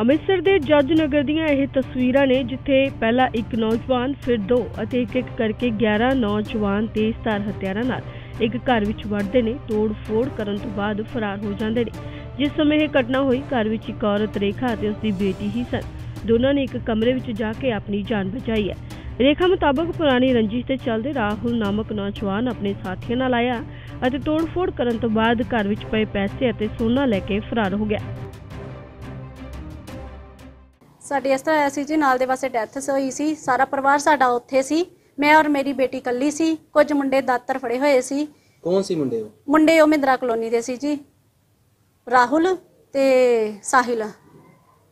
ਅੰਮ੍ਰਿਤਸਰ ਦੇ ਜੱਜ ਨਗਰ ਦੀਆਂ ਇਹ ਤਸਵੀਰਾਂ ਨੇ ਜਿੱਥੇ ਪਹਿਲਾਂ ਇੱਕ ਨੌਜਵਾਨ ਫਿਰ ਦੋ ਅਤੇ ਇੱਕ ਇੱਕ ਕਰਕੇ 11 ਨੌਜਵਾਨ ਤੇਜ਼ਧਾਰ ਹਥਿਆਰਾਂ ਨਾਲ ਇੱਕ ਘਰ ਵਿੱਚ ਵੜਦੇ ਨੇ, ਤੋੜ ਫੋੜ ਕਰਨ ਤੋਂ ਬਾਅਦ ਫਰਾਰ ਹੋ ਜਾਂਦੇ ਨੇ। ਜਿਸ ਸਮੇਂ ਇਹ ਘਟਨਾ ਹੋਈ, ਘਰ ਵਿੱਚ ਇੱਕ ਔਰਤ, ਰੇਖਾ ਅਤੇ ਉਸ ਦੀ ਬੇਟੀ ਹੀ ਸਨ। ਦੋਨਾਂ ਨੇ ਇੱਕ ਕਮਰੇ ਵਿੱਚ ਜਾ ਕੇ ਆਪਣੀ ਜਾਨ ਬਚਾਈ ਹੈ। ਰੇਖਾ ਮੁਤਾਬਕ ਪੁਰਾਣੀ ਰੰਜਿਸ਼ ਦੇ ਚੱਲਦੇ ਰਾਹੁਲ ਨਾਮਕ ਨੌਜਵਾਨ ਆਪਣੇ ਸਾਥੀਆਂ ਨਾਲ ਆਇਆ ਅਤੇ ਤੋੜ-ਫੋੜ ਕਰਨ ਤੋਂ ਬਾਅਦ ਘਰ ਵਿੱਚ ਪਏ ਪੈਸੇ ਅਤੇ ਸੋਨਾ ਲੈ ਕੇ ਫਰਾਰ ਹੋ ਗਿਆ। ਸਾਡੀ ਇਸ ਤਰ੍ਹਾਂ ਹੋਇਆ ਸੀ ਜੀ ਨਾਲ ਦੇ ਪਾਸੇ ਡੈਥ ਹੋਈ ਸੀ ਸਾਰਾ ਪਰਿਵਾਰ ਸਾਡਾ ਉੱਥੇ ਸੀ। ਮੈਂ ਔਰ ਮੇਰੀ ਬੇਟੀ ਕੱਲੀ ਸੀ ਕੁਝ ਮੁੰਡੇ ਦਾਤਰ ਫੜੇ ਹੋਏ ਸੀ। ਕੌਣ ਸੀ ਮੁੰਡੇ ਉਹ? ਮੁੰਡੇ ਉਹ ਮਹਿੰਦਰਾ ਕਲੋਨੀ ਦੇ ਸੀ ਜੀ ਰਾਹੁਲ ਤੇ ਸਾਹਿਲ।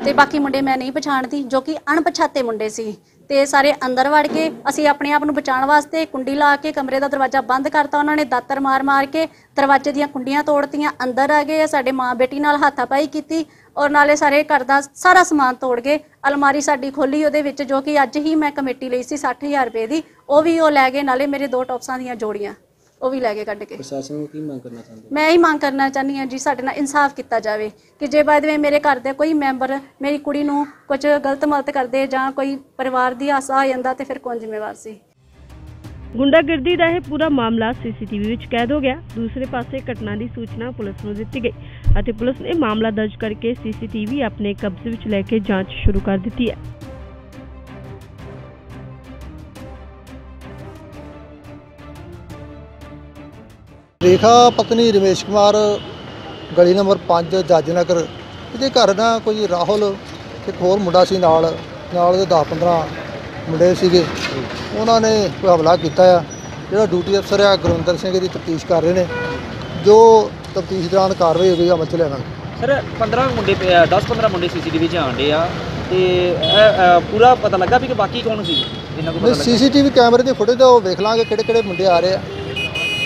ਤੇ ਬਾਕੀ ਮੁੰਡੇ ਮੈਂ ਨਹੀਂ ਪਛਾਣਦੀ, ਜੋ ਕਿ ਅਣਪਛਾਤੇ ਮੁੰਡੇ ਸੀ। ਤੇ ਸਾਰੇ ਅੰਦਰ ਵੜ ਕੇ ਅਸੀਂ ਆਪਣੇ ਆਪ ਨੂੰ ਬਚਾਉਣ ਵਾਸਤੇ ਕੁੰਡੀ ਲਾ ਕੇ ਕਮਰੇ ਦਾ ਦਰਵਾਜ਼ਾ ਬੰਦ ਕਰਤਾ, ਉਹਨਾਂ ਨੇ ਦਾਤਰ ਮਾਰ ਮਾਰ ਕੇ ਦਰਵਾਜ਼ੇ ਦੀਆਂ ਕੁੰਡੀਆਂ ਤੋੜਤੀਆਂ, ਅੰਦਰ ਆ ਗਏ, ਸਾਡੇ ਮਾਂ ਬੇਟੀ ਨਾਲ ਹਾਥਾਪਾਈ ਕੀਤੀ ਔਰ ਨਾਲੇ ਸਾਰੇ ਘਰ ਦਾ ਸਾਰਾ ਸਮਾਨ ਤੋੜ ਗਏ। ਅਲਮਾਰੀ ਸਾਡੀ ਖੋਲੀ, ਉਹਦੇ ਵਿੱਚ ਜੋ ਕਿ ਅੱਜ ਹੀ ਮੈਂ ਕਮੇਟੀ ਲਈ ਸੀ 60000 ਰੁਪਏ ਦੀ, ਉਹ ਵੀ ਉਹ ਲੈ ਗਏ, ਨਾਲੇ ਮੇਰੇ ਦੋ ਟੌਪਸਾਂ ਦੀਆਂ ਜੋੜੀਆਂ। ਉਹ ਵੀ ਲੈ ਕੇ ਕੱਢ ਕੇ। ਪ੍ਰਸ਼ਾਸਨ ਨੂੰ ਕੀ ਮੰਗ ਕਰਨਾ ਚਾਹੁੰਦੇ ਮੈਂ ਇਹ ਮੰਗ ਕਰਨਾ ਚਾਹੁੰਦੀ ਹਾਂ ਜੀ ਸਾਡੇ ਨਾਲ ਇਨਸਾਫ ਕੀਤਾ ਜਾਵੇ ਕਿ ਜੇ ਬਾਅਦ ਵਿੱਚ ਮੇਰੇ ਘਰ ਦੇ ਕੋਈ ਮੈਂਬਰ ਮੇਰੀ ਕੁੜੀ ਨੂੰ ਕੁਝ ਗਲਤ ਮਲਤ ਕਰਦੇ ਜਾਂ ਕੋਈ ਪਰਿਵਾਰ ਦੀ ਆਸਾ ਹੋ ਜਾਂਦਾ ਤੇ ਫਿਰ ਕੌਣ ਜ਼ਿੰਮੇਵਾਰ ਸੀ? ਗੁੰਡਾਗਰਦੀ ਦਾ ਇਹ ਪੂਰਾ ਮਾਮਲਾ ਸੀਸੀਟੀਵੀ ਵਿੱਚ ਕੈਦ ਹੋ ਗਿਆ। ਦੂਸਰੇ ਪਾਸੇ ਘਟਨਾ ਦੀ ਸੂਚਨਾ ਪੁਲਿਸ ਨੂੰ ਦਿੱਤੀ ਗਈ ਅਤੇ ਪੁਲਿਸ ਨੇ ਮਾਮਲਾ ਦਰਜ ਕਰਕੇ ਸੀਸੀਟੀਵੀ ਆਪਣੇ ਕਬਜ਼ੇ ਵਿੱਚ ਲੈ ਕੇ ਜਾਂਚ ਸ਼ੁਰੂ ਕਰ ਦਿੱਤੀ ਹੈ। ਰੇਖਾ ਪਤਨੀ ਰਮੇਸ਼ ਕੁਮਾਰ ਗਲੀ ਨੰਬਰ 5 ਜੱਜ ਨਗਰ ਇਹਦੇ ਘਰ ਨਾ ਕੋਈ ਰਾਹੁਲ ਤੇ ਹੋਰ ਮੁੰਡਾ ਸੀ ਨਾਲ ਨਾਲ ਉਹਦੇ 10 15 ਮੁੰਡੇ ਸੀਗੇ। ਉਹਨਾਂ ਨੇ ਕੋਈ ਹਮਲਾ ਕੀਤਾ ਆ। ਜਿਹੜਾ ਡਿਊਟੀ ਅਫਸਰ ਆ ਗੁਰਵਿੰਦਰ ਸਿੰਘ ਦੀ ਤਫਤੀਸ਼ ਕਰ ਰਹੇ ਨੇ। ਜੋ ਤਫਤੀਸ਼ ਦੌਰਾਨ ਕਾਰਵਾਈ ਹੋਈ ਅਮਲ ਚ ਲਿਆਵਾਂਗੇ ਸਰ 15 ਮੁੰਡੇ 10 15 ਮੁੰਡੇ ਸੀਸੀਟੀਵੀ 'ਚ ਆਂਡੇ ਆ ਤੇ ਪੂਰਾ ਪਤਾ ਲੱਗਾ ਵੀ ਕਿ ਬਾਕੀ ਕੌਣ ਸੀ? ਇਹਨਾਂ ਕੋਲ ਪਤਾ ਸੀਸੀਟੀਵੀ ਕੈਮਰੇ ਦੀ ਫੁਟੇਜ ਉਹ ਵੇਖ ਲਾਂਗੇ ਕਿਹੜੇ ਕਿਹੜੇ ਮੁੰਡੇ ਆ ਰਹੇ ਆ।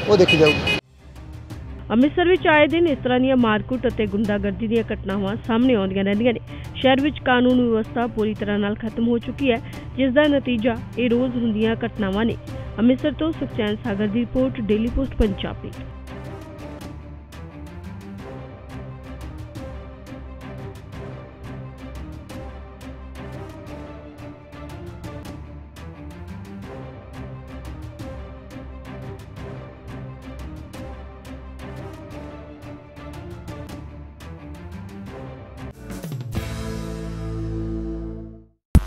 ਉਹ ਦੇਖੀ ਜਾਊਗੀ। ਅੰਮ੍ਰਿਤਸਰ ਵਿੱਚ ਆਏ ਦਿਨ ਇਸ ਤਰ੍ਹਾਂ ਦੀਆਂ ਮਾਰਕੁੱਟ ਅਤੇ ਗੁੰਡਾਗਰਦੀ ਦੀਆਂ ਘਟਨਾਵਾਂ ਸਾਹਮਣੇ ਆਉਂਦੀਆਂ ਰਹਿੰਦੀਆਂ ਨੇ। ਸ਼ਹਿਰ ਵਿੱਚ ਕਾਨੂੰਨ ਵਿਵਸਥਾ ਪੂਰੀ ਤਰ੍ਹਾਂ ਨਾਲ ਖਤਮ ਹੋ ਚੁੱਕੀ ਹੈ, ਜਿਸ ਦਾ ਨਤੀਜਾ ਇਹ ਰੋਜ਼ ਹੁੰਦੀਆਂ ਘਟਨਾਵਾਂ ਨੇ। ਅੰਮ੍ਰਿਤਸਰ ਤੋਂ ਸੁਖਚੈਨ ਸਾਗਰ ਦੀ ਰਿਪੋਰਟ, ਡੇਲੀ ਪੋਸਟ, ਪੰਜਾਬੀ।